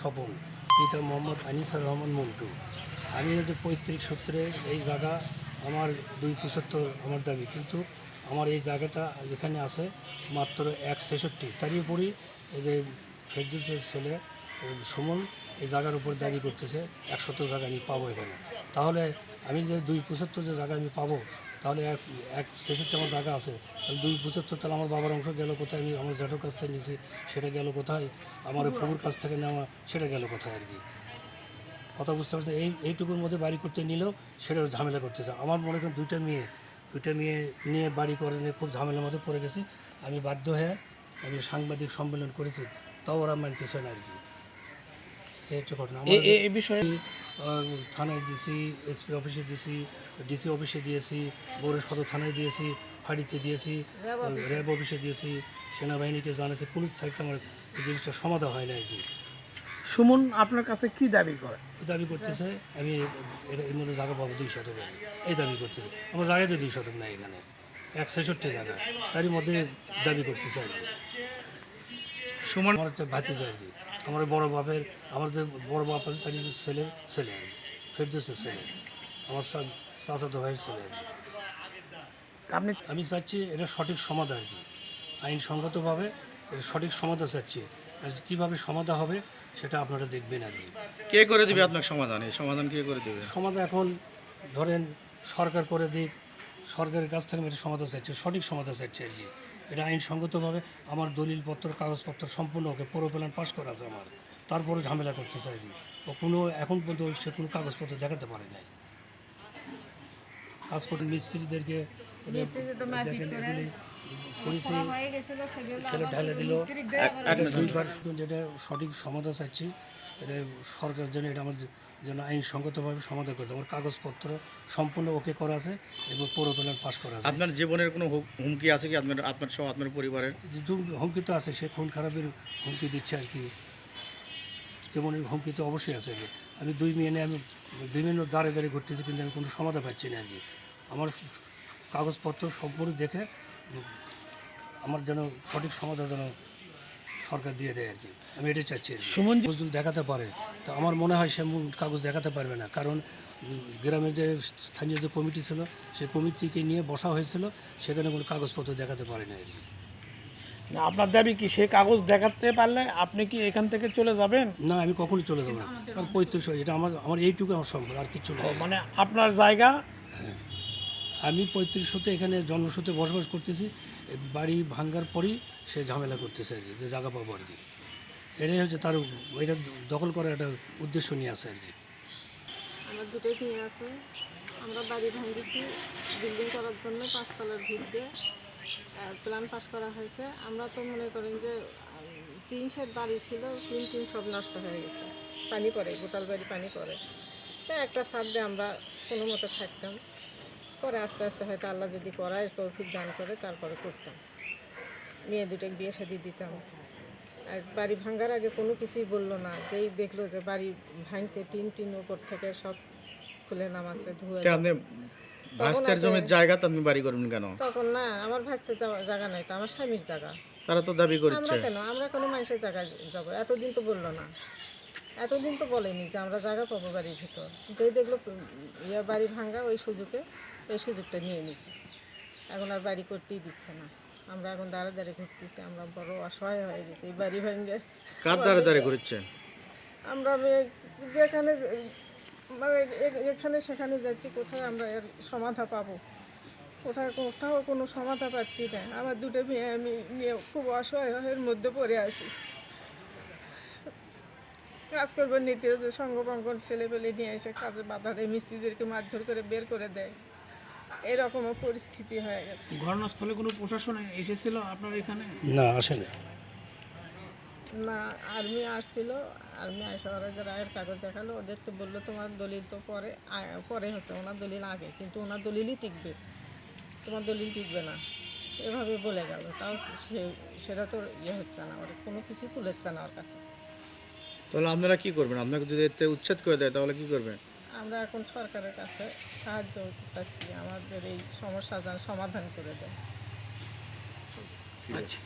স্বপন পিতা মোহাম্মদ আনিসার রহমান মন্টু। আমি হচ্ছে পৈতৃক সূত্রে এই জায়গা আমার দুই পঁচাত্তর আমার দাবি, কিন্তু আমার এই জায়গাটা এখানে আছে মাত্র এক ছেষট্টি। তারই উপরই এই যে ফেরদুসের ছেলে সুমন, এই জায়গার উপর দাবি করতেছে, একশত জায়গা আমি পাবো এখানে। তাহলে আমি যে দুই পঁচাত্তর যে জায়গা আমি পাবো তাহলে এক এক ছেষট্টি আমার জায়গা আছে। তাহলে দুই পঁচাত্তর তাহলে আমার বাবার অংশ গেল কোথায়? আমি আমার জ্যাঠোর কাছ থেকে নিয়েছি, সেটা গেল কোথায়? আমার ফুবুর কাছ থেকে নেওয়া, সেটা গেল কোথায় আর কি? কথা বুঝতে পারছি এই, এইটুকুর মধ্যে বাড়ি করতে নিলেও সেটা ঝামেলা করতেছে। আমার মনে করেন দুইটা মেয়ে দুইটা মেয়ে নিয়ে বাড়ি করে নিয়ে খুব ঝামেলার মধ্যে পড়ে গেছি। আমি বাধ্য হয়ে আমি সাংবাদিক সম্মেলন করেছি, তাও ওরা মানতেছে না আর কি। এই হচ্ছে ঘটনা। এই বিষয়ে থানায় দিয়েছি এসপি অফিসে দিয়েছি ডিসি অফিসে দিয়েছি বড় সদর থানায় দিয়েছি ফাঁড়িতে দিয়েছি র্যাব অফিসে। দিয়েছি সেনাবাহিনীকে জানাচ্ছি কোনো সাইডটা আমার এই জিনিসটা সমাধান হয় না আর কি। সুমন আপনার কাছে কি দাবি করে? এই দাবি করতেছে আমি এর- এর মধ্যে জায়গা পাবো দুই শতক এই দাবি করতেছে। আমার জায়গাতে দুই শতক নাই এখানে এক ছেষট্টি জায়গা। তারই মধ্যে দাবি করতেছে আর কি। সুমন আমার হচ্ছে ভাতিজা আর কি। আমার বড় বাপের আমার যে বড় বাপ আছে তারই যে ছেলে ছেলে আর কি ফেরদোসের ছেলে। আমার চাচাতো ভাইয়ের ছেলে আপনি আমি চাচ্ছি এটা সঠিক সমাধান আর কি। আইনসঙ্গতভাবে এর সঠিক সমাধান চাচ্ছি। আর কীভাবে সমাধান হবে সেটা আপনারা দেখবেন আর কি। কে করে দিবে আপনার সমাধান? এই সমাধান কে করে দেবে? সমাধান এখন ধরেন সরকার করে দিক সরকারের কাছ থেকে আমি এটা সমাধান চাইছি সঠিক সমাধান চাইছি আর কি। এটা আইনসঙ্গতভাবে আমার দলিলপত্র কাগজপত্র সম্পূর্ণ ওকে পুরো প্ল্যান পাস করা আছে আমার। তারপরে ঝামেলা করতে চাইনি। ও কোনো এখন পর্যন্ত সে কোনো কাগজপত্র দেখাতে পারে নাই। কাজ করে। মিস্ত্রিদেরকে করেছি ঢালে দিল। দুইবার যেটা সঠিক সমাধান চাচ্ছি এটা সরকার যেন এটা আমার যেন আইনসঙ্গতভাবে সমাধান করতে আমার কাগজপত্র সম্পূর্ণ ওকে করা আছে এবং পৌর প্ল্যান পাস করা আছে। আপনার জীবনের কোনো হুমকি আছে কি? আপনার আপনার সহ আপনার পরিবারের? হুমকি তো আছে সে খুন খারাপের হুমকি দিচ্ছে আর কি। যেমন এই হুমকি তো অবশ্যই আছে। আর আমি দুই মেয়ে নিয়ে আমি বিভিন্ন দাঁড়ে দাঁড়িয়ে ঘুরতেছি কিন্তু আমি কোনো সমাধান পাচ্ছি না আর কি। আমার কাগজপত্র সম্পূর্ণ দেখে আমার যেন সঠিক সমাধান যেন সরকার দিয়ে দেয় আর কি। আমি এটাই চাচ্ছি সুমন যদি দেখাতে পারে। তো আমার মনে হয় সে মূল কাগজ দেখাতে পারবে না। কারণ গ্রামের যে স্থানীয় যে কমিটি ছিল সেই কমিটিকে নিয়ে বসা হয়েছিল সেখানে কোনো কাগজপত্র দেখাতে পারে না আর কি। না, আপনার দাবি কি সে কাগজ দেখাতে পারলে আপনি কি এখান থেকে চলে যাবেন? না আমি কখনোই চলে যাব না। কারণ পঁয়ত্রিশ এটা আমার আমার এইটুকু আমার সম্ভব আর কিছু না মানে আপনার জায়গা আমি পঁয়ত্রিশ পঁয়ত্রিশশোতে এখানে জন্মসূত্রে বসবাস করতেছি। বাড়ি ভাঙ্গার পরেই সে ঝামেলা করতেছে আর কি, যে জায়গা পাবো আর কি। এটাই হচ্ছে তার এটা দখল করার একটা উদ্দেশ্য নিয়ে আসে আর কি। আমার দুটোই কিনে আছে। আমরা বাড়ি ভাঙিয়েছি বিল্ডিং করার জন্য পাঁচতলার ভিত দিয়ে প্ল্যান পাস করা হয়েছে। আমরা তো মনে করেন যে, টিন শেড বাড়ি ছিল, টিন টিন সব নষ্ট হয়ে গেছে। পানি পড়ে, গোটাল বাড়ি পানি পড়ে। তো একটা দিয়ে আমরা কোনো মতো থাকতাম। পরে আস্তে আস্তে হয়তো আল্লাহ যদি করায় তৌফিক দান করে তারপরে করতাম। মেয়ে দুটোকে বিয়ে শাদি দিতাম। আজ বাড়ি ভাঙার আগে কোনো কিছুই বলল না। যেই দেখল যে বাড়ি ভাঙছে টিন টিন উপর থেকে সব খুলে নামাচ্ছে ধুয়ে ভাস্তের জমির জায়গা বাড়ি করবেন কেন? তখন না আমার ভাসতে জায়গা নাই তো আমার স্বামীর জায়গা। তারা তো দাবি আমরা করছে। কেন? আমরা কোনো মানুষের জায়গায় যাব? এতদিন তো বলল না। এতদিন তো বলেনি যে আমরা জায়গা পাবো বাড়ির ভিতর। যেই দেখল ইয়ে বাড়ি ভাঙা ওই সুযোগে এই সুযোগটা নিয়ে নিছে। এখন আর বাড়ি করতেই দিচ্ছে না। আমরা এখন দাঁড়ে দাঁড়িয়ে ঘুরতেছি আমরা বড় অসহায় হয়ে গেছি এই বাড়ি ভাঙে। কার দ্বারে দ্বারে করছে আমরা যেখানে মানে এখানে সেখানে যাচ্ছি কোথায় আমরা এর সমাধা পাবো? কোথায় কোথাও কোনো সমাধা পাচ্ছি না। আমার দুটো মেয়ে আমি নিয়ে খুব অসহায়ের মধ্যে পড়ে আছি। কাজ করবার নিতে যে সঙ্গপঙ্কন ছেলেপেলে নিয়ে এসে কাজে বাধা দেয় মিস্ত্রিদেরকে মারধর করে বের করে দেয়। এরকমও পরিস্থিতি হয়ে গেছে। ঘটনাস্থলে কোনো প্রশাসন এসেছিল আপনার এখানে? না আসে না আর্মি আসছিল আর্মি আসা ওরা যে রায়ের কাগজ দেখাল ওদের তো বলল তোমার দলিল তো পরে পরে হচ্ছে ওনার দলিল আগে কিন্তু ওনার দলিলই টিকবে। তোমার দলিল টিকবে না। এভাবে বলে গেল। তাও সে সেটা তো ইয়ে হচ্ছে না ওর কোনো কিছু কুলেচ্ছে না ওর কাছে। তাহলে আপনারা কি করবেন? আপনাকে যদি এতে উচ্ছেদ করে দেয় তাহলে কি করবেন? আমরা এখন সরকারের কাছে সাহায্য চাচ্ছি। আমাদের এই সমস্যা যেন সমাধান করে দেয়। আচ্ছা